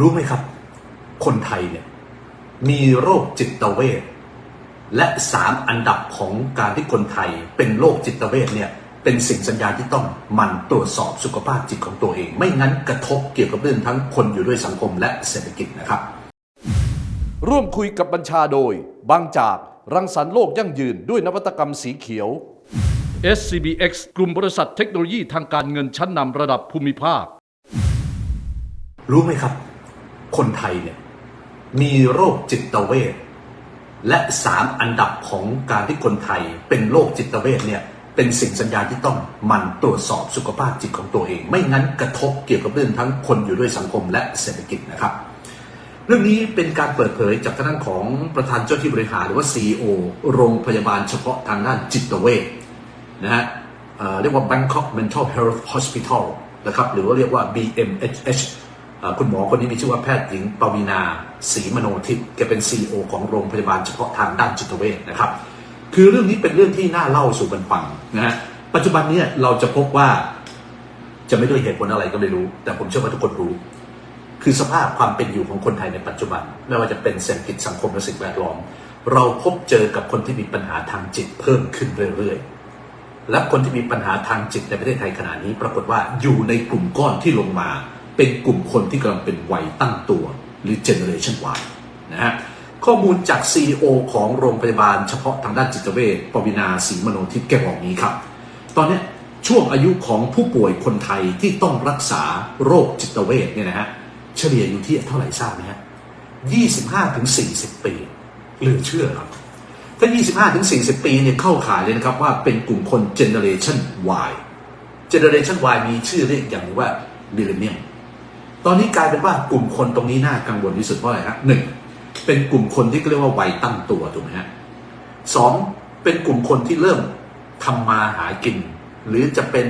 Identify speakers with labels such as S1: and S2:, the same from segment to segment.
S1: รู้ไหมครับ คนไทยเนี่ยมีโรคจิตเวชและสามอันดับของการที่คนไทยเป็นโรคจิตเวชเนี่ยเป็นสิ่งสัญญาณที่ต้องหมันตรวจสอบสุขภาพจิตของตัวเอง ไม่งั้นกระทบเกี่ยวกับเรื่องทั้งคนอยู่ด้วยสังคมและเศรษฐกิจนะครับ
S2: ร่วมคุยกับบัญชาโดย บางจากรังสรรค์โลกยั่งยืนด้วยนวัตกรรมสีเขียว SCBX กลุ่มบริษัทเทคโนโลยีทางการเงินชั้นนำระดับภูมิภาค
S1: รู้ไหมครับ คนไทยเนี่ยมีโรคจิตเวชและสามอันดับของการที่คนไทยเป็นโรคจิตเวชเนี่ยเป็นสิ่งสัญญาณที่ต้องมันตรวจสอบสุขภาพจิตของตัวเอง ไม่งั้นกระทบเกี่ยวกับเรื่องทั้งคนอยู่ด้วยสังคมและเศรษฐกิจนะครับ เรื่องนี้เป็นการเปิดเผยจากทางด้านของประธานเจ้าที่บริหารหรือว่า CEO โรงพยาบาลเฉพาะทางด้านจิตเวชนะฮะเรียกว่า Bangkok Mental Health Hospital นะครับหรือว่าเรียกว่า BMHH คุณหมอคนนี้มีชื่อว่าแพทย์หญิงปวีนาศรีมโนทิพย์แกเป็น CEO ของโรงพยาบาลเฉพาะทางด้านจิตเวชนะครับ คือเรื่องนี้เป็นเรื่องที่น่าเล่าสู่กันฟังนะฮะปัจจุบันนี้เราจะพบว่าจะไม่ด้วยเหตุผลอะไรก็ไม่รู้ แต่ผมเชื่อว่าทุกคนรู้ คือสภาพความเป็นอยู่ของคนไทยในปัจจุบัน ไม่ว่าจะเป็นเศรษฐกิจสังคมและสิ่งแวดล้อม เราพบเจอกับคนที่มีปัญหาทางจิตเพิ่มขึ้นเรื่อยๆและคนที่มีปัญหาทางจิตในประเทศไทยขณะนี้ ปรากฏว่าอยู่ในกลุ่มก้อนที่ลงมา เป็นกลุ่มคนที่กำลังเป็นวัยตั้งตัว หรือ generation Y นะฮะข้อมูลจาก CEO ของโรงพยาบาลเฉพาะทางด้านจิตเวชปวินาศรีมโนทิพย์แกบอกนี้ครับ ตอนนี้ช่วงอายุของผู้ป่วยคนไทยที่ต้องรักษาโรคจิตเวชเนี่ยนะฮะเฉลี่ยอยู่ที่เท่าไหร่ทราบไหมฮะ25ถึง40 ปีเหลือเชื่อครับ ถ้า 25ถึง40 ปีเนี่ยเข้าข่ายเลยนะครับว่าเป็นกลุ่มคน generation Y generation Y มีชื่อเรียกอย่างหนึ่งว่า millennium ตอนนี้กลายเป็นว่ากลุ่มคนตรงนี้น่ากังวลที่สุดเพราะอะไรฮะหนึ่งเป็นกลุ่มคนที่เรียกว่าวัยตั้งตัวถูกไหมฮะสองเป็นกลุ่มคนที่เริ่มทำมาหากิน หรือจะเป็น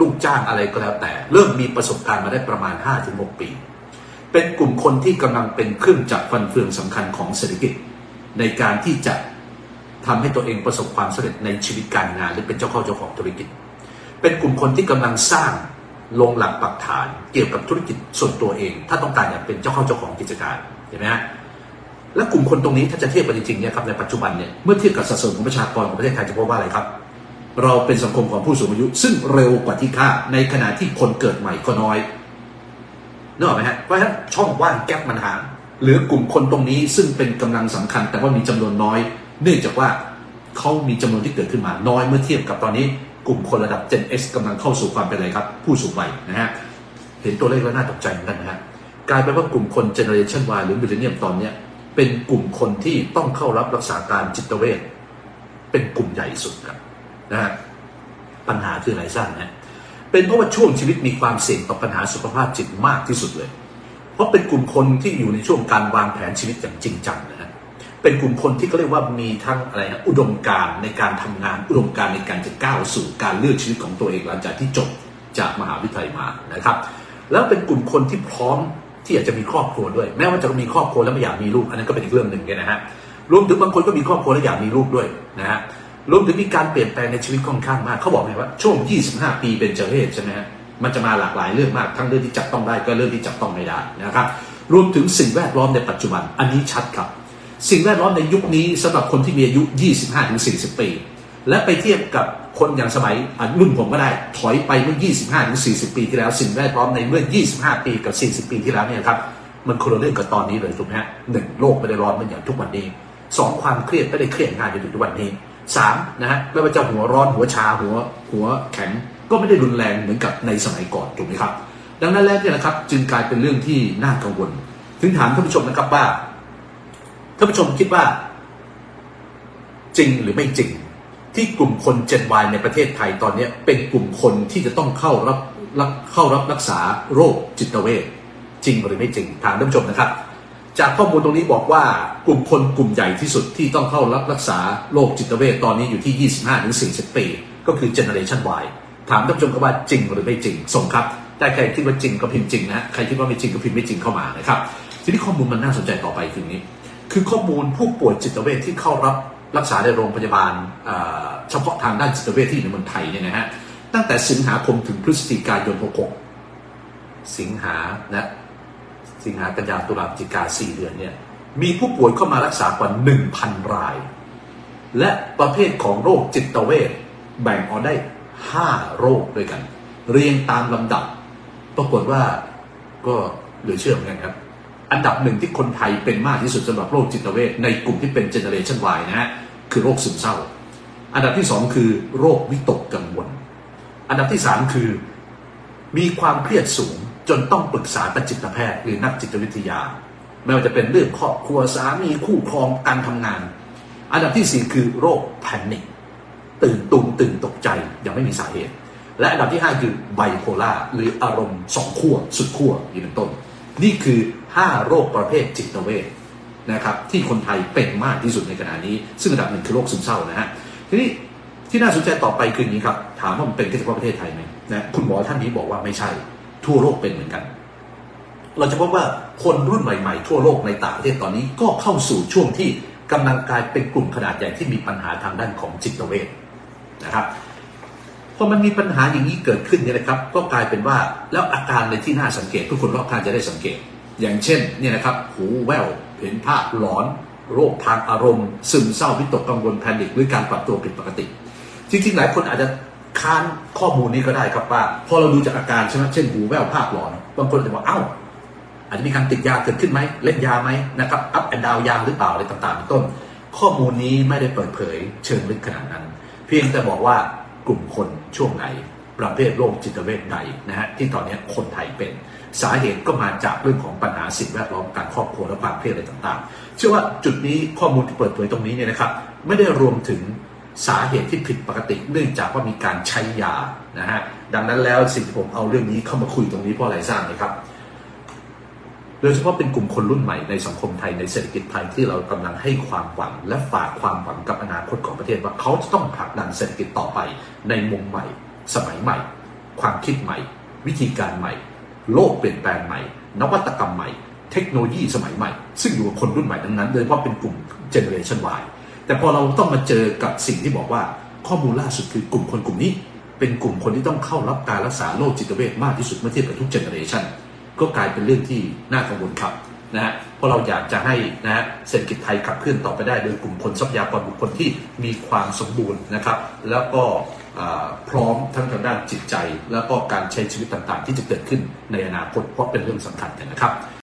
S1: ลูกจ้างอะไรก็แล้วแต่ เริ่มมีประสบการณ์มาได้ประมาณ 5-6 ปี เป็นกลุ่มคนที่กำลังเป็นเครื่องจักรฟันเฟืองสำคัญของเศรษฐกิจ ในการที่จะทำให้ตัวเองประสบความสำเร็จในชีวิตการงาน หรือเป็นเจ้าข้าเจ้าของธุรกิจ เป็นกลุ่มคนที่กำลังสร้าง ลงหลักปักฐานเกี่ยวกับธุรกิจส่วนตัวเอง ถ้าต้องการอยากเป็นเจ้าเข้าเจ้าของกิจการเห็นไหมฮะและกลุ่มคนตรงนี้ถ้าจะเทียบกันจริงๆเนี่ยครับในปัจจุบันเนี่ยเมื่อเทียบกับสัดส่วนของประชากรของประเทศไทยจะพบว่าอะไรครับ เราเป็นสังคมของผู้สูงอายุ ซึ่งเร็วกว่าที่คาดในขณะที่คนเกิดใหม่ก็น้อยนึกออกไหมฮะเพราะฉะนั้นช่องว่างแก๊ปมันห่างเหลือกลุ่มคนตรงนี้ซึ่งเป็นกำลังสำคัญ แต่ว่ามีจำนวนน้อย เนื่องจากว่าเขามีจำนวนที่เกิดขึ้นมาน้อยเมื่อเทียบกับตอนนี้ กลุ่มคนระดับ Gen X กำลังเข้าสู่ความเป็นอะไรครับ ผู้สูงวัยนะฮะเห็นตัวเลขแล้วน่าตกใจเหมือนกันนะฮะกลายเป็นว่ากลุ่มคน Generation Y หรือ Millennium ตอนเนี้ยเป็นกลุ่มคนที่ต้องเข้ารับรักษาการจิตเวชเป็นกลุ่มใหญ่สุดครับนะฮะปัญหาคืออะไรทราบไหมฮะเป็นเพราะว่าช่วงชีวิตมีความเสี่ยงต่อปัญหาสุขภาพจิตมากที่สุดเลย เพราะเป็นกลุ่มคนที่อยู่ในช่วงการวางแผนชีวิตอย่างจริงจังนะฮะ เป็นกลุ่มคนที่เขาเรียกว่ามีทั้งอะไรนะอุดมการณ์ในการทำงาน อุดมการณ์ในการจะก้าวสู่การเลือกชีวิตของตัวเองหลังจากที่จบจากมหาวิทยาลัยมานะครับ แล้วเป็นกลุ่มคนที่พร้อมที่อยากจะมีครอบครัวด้วย แม้ว่าจะมีครอบครัวแล้วไม่อยากมีลูกอันนั้นก็เป็นอีกเรื่องหนึ่งเนี่ยนะฮะรวมถึงบางคนก็มีครอบครัวแล้วอยากมีลูกด้วยนะฮะรวมถึงมีการเปลี่ยนแปลงในชีวิตค่อนข้างมากเขาบอกไงว่าช่วง 25 ปีเป็นเจเพศใช่ไหมฮะมันจะมาหลากหลายเรื่องมาก ทั้งเรื่องที่จับต้องได้ก็เรื่องที่จับต้องไม่ได้นะครับ รวมถึงสิ่งแวดล้อมในปัจจุบัน อันนี้ชัดครับ สิ่งแวดล้อมในยุคนี้สำหรับคนที่มีอายุ 25-40 ปี และไปเทียบกับคนอย่างสมัยอะรุ่นผมก็ได้ถอยไปเมื่อ 25-40 ปีที่แล้ว สิ่งแวดล้อมในเมื่อ 25 ปีกับ 40 ปีที่แล้วเนี่ยครับมันคนละเรื่องกับตอนนี้เลยถูกไหมฮะหนึ่งโลกไม่ได้ร้อนเหมือนอย่างทุกวันนี้สองความเครียดไม่ได้เครียดงายจนถึงทุกวันนี้สามนะฮะไม่ว่าจะหัวร้อนหัวชาหัวหัวแข็งก็ไม่ได้รุนแรงเหมือนกับในสมัยก่อนถูกไหมครับ ดังนั้นแล้วเนี่ยนะครับจึงกลายเป็นเรื่องที่น่ากังวล ถึงถามท่านผู้ชมนะครับว่า ท่านผู้ชมคิดว่า จริงหรือไม่จริง ที่กลุ่มคนเจนวายในประเทศไทยตอนนี้เป็นกลุ่มคนที่จะต้องเข้ารับรับเข้ารับรักษาโรคจิตเวชจริงหรือไม่จริงถามท่านผู้ชมนะครับ จากข้อมูลตรงนี้บอกว่ากลุ่มคนกลุ่มใหญ่ที่สุดที่ต้องเข้ารับรักษาโรคจิตเวชตอนนี้อยู่ที่ 25-40 ปี ก็คือ generation Y ถามท่านผู้ชมครับว่าจริงหรือไม่จริงส่งครับแต่ใครคิดว่าจริงก็พิมพ์จริงนะใครคิดว่าไม่จริงก็พิมพ์ไม่จริงเข้ามานะครับทีนี้ข้อมูลมันน่าสนใจต่อไปคือนี้ คือข้อมูลผู้ป่วยจิตเวชที่เข้ารับรักษาในโรงพยาบาลเฉพาะทางด้านจิตเวชที่อยู่ในเมืองไทยเนี่ยนะฮะตั้งแต่สิงหาคมถึงพฤศจิกายน 66 สิงหานะสิงหากันยาตุลาพฤศจิกาสี่เดือนเนี่ยมีผู้ป่วยเข้ามารักษากว่า 1,000 ราย และประเภทของโรคจิตเวชแบ่งออกได้ 5 โรคด้วยกัน เรียงตามลำดับ ปรากฏว่าก็เหลือเชื่อเหมือนกันครับ อันดับหนึ่งที่คนไทยเป็นมากที่สุดสำหรับโรคจิตเวชในกลุ่มที่เป็นเจเนเรชัน Y นะฮะคือโรคซึมเศร้า อันดับที่สองคือโรควิตกกังวล อันดับที่สามคือ มีความเครียดสูงจนต้องปรึกษาจิตแพทย์หรือนักจิตวิทยา ไม่ว่าจะเป็นเรื่องครอบครัวสามีคู่ครองการทำงาน อันดับที่สี่คือโรคแพนิคตื่นตูมตื่นตกใจยังไม่มีสาเหตุ และอันดับที่ห้าคือไบโพล่าหรืออารมณ์สองขั้วสุดขั้วอย่างเป็นต้น นี่คือห้าโรคประเภทจิตเวชนะครับที่คนไทยเป็นมากที่สุดในขณะนี้ ซึ่งอันดับหนึ่งคือโรคซึมเศร้านะฮะทีนี้ที่น่าสนใจต่อไปคืออย่างนี้ครับ ถามว่ามันเป็นแค่เฉพาะประเทศไทยไหมนะคุณหมอท่านนี้บอกว่าไม่ใช่ ทั่วโลกเป็นเหมือนกัน เราจะพบว่าคนรุ่นใหม่ ๆ ทั่วโลกในต่างประเทศตอนนี้ก็เข้าสู่ช่วงที่กำลังกลายเป็นกลุ่มขนาดใหญ่ที่มีปัญหาทางด้านของจิตเวชนะครับ พอมันมีปัญหาอย่างนี้เกิดขึ้นเนี่ยนะครับ ก็กลายเป็นว่าแล้วอาการในที่น่าสังเกต ทุกคนรอบข้างจะได้สังเกต อย่างเช่นเนี่ยนะครับหูแว่วเห็นภาพหลอน โรคทางอารมณ์ ซึมเศร้าวิตกกังวลแพนิคหรือการปรับตัวผิดปกติ จริงๆ หลายคนอาจจะค้านข้อมูลนี้ก็ได้ครับว่าพอเราดูจากอาการใช่ไหมเช่นหูแว่วภาพหลอนบางคนจะบอกเอ้าอาจจะมีการติดยาเกิดขึ้นไหมเล่นยาไหมนะครับอัพแอนดาวยาหรือเปล่าอะไรต่างๆเป็นต้น ข้อมูลนี้ไม่ได้เปิดเผยเชิงลึกขนาดนั้น เพียงแต่บอกว่า กลุ่มคนช่วงไหน ประเภทโรคจิตเวชใดนะฮะที่ตอนนี้คนไทยเป็นสาเหตุก็มาจากเรื่องของปัญหาสิ่งแวดล้อมการครอบครัวและความเครียดอะไรต่างๆ เชื่อว่าจุดนี้ข้อมูลที่เปิดเผยตรงนี้เนี่ยนะครับ ไม่ได้รวมถึงสาเหตุที่ผิดปกติเนื่องจากว่ามีการใช้ยานะฮะดังนั้นแล้วสิ่งที่ผมเอาเรื่องนี้เข้ามาคุยตรงนี้เพราะอะไรทราบไหมครับ โดยเฉพาะเป็นกลุ่มคนรุ่นใหม่ในสังคมไทยในเศรษฐกิจไทยที่เรากำลังให้ความหวัง และฝากความหวังกับอนาคตของประเทศว่าเขาจะต้องผลักดันเศรษฐกิจต่อไป ในมุมใหม่ สมัยใหม่ ความคิดใหม่ วิธีการใหม่ โลกเปลี่ยนแปลงใหม่ นวัตกรรมใหม่ เทคโนโลยีสมัยใหม่ ซึ่งอยู่กับคนรุ่นใหม่ทั้งนั้นโดยเฉพาะเป็นกลุ่มเจเนอเรชัน Y แต่พอเราต้องมาเจอกับสิ่งที่บอกว่าข้อมูลล่าสุดคือกลุ่มคนกลุ่มนี้ เป็นกลุ่มคนที่ต้องเข้ารับการรักษาโรคจิตเวชมากที่สุดเมื่อเทียบกับทุกเจเนอเรชัน ก็กลายเป็นเรื่องที่น่ากังวลครับนะฮะเพราะเราอยากจะให้นะฮะเศรษฐกิจไทยขับเคลื่อนต่อไปได้ โดยกลุ่มคนทรัพยากรบุคคลที่มีความสมบูรณ์นะครับ แล้วก็พร้อมทั้งทางด้านจิตใจ แล้วก็การใช้ชีวิตต่างๆ ที่จะเกิดขึ้นในอนาคตเพราะเป็นเรื่องสำคัญนะครับ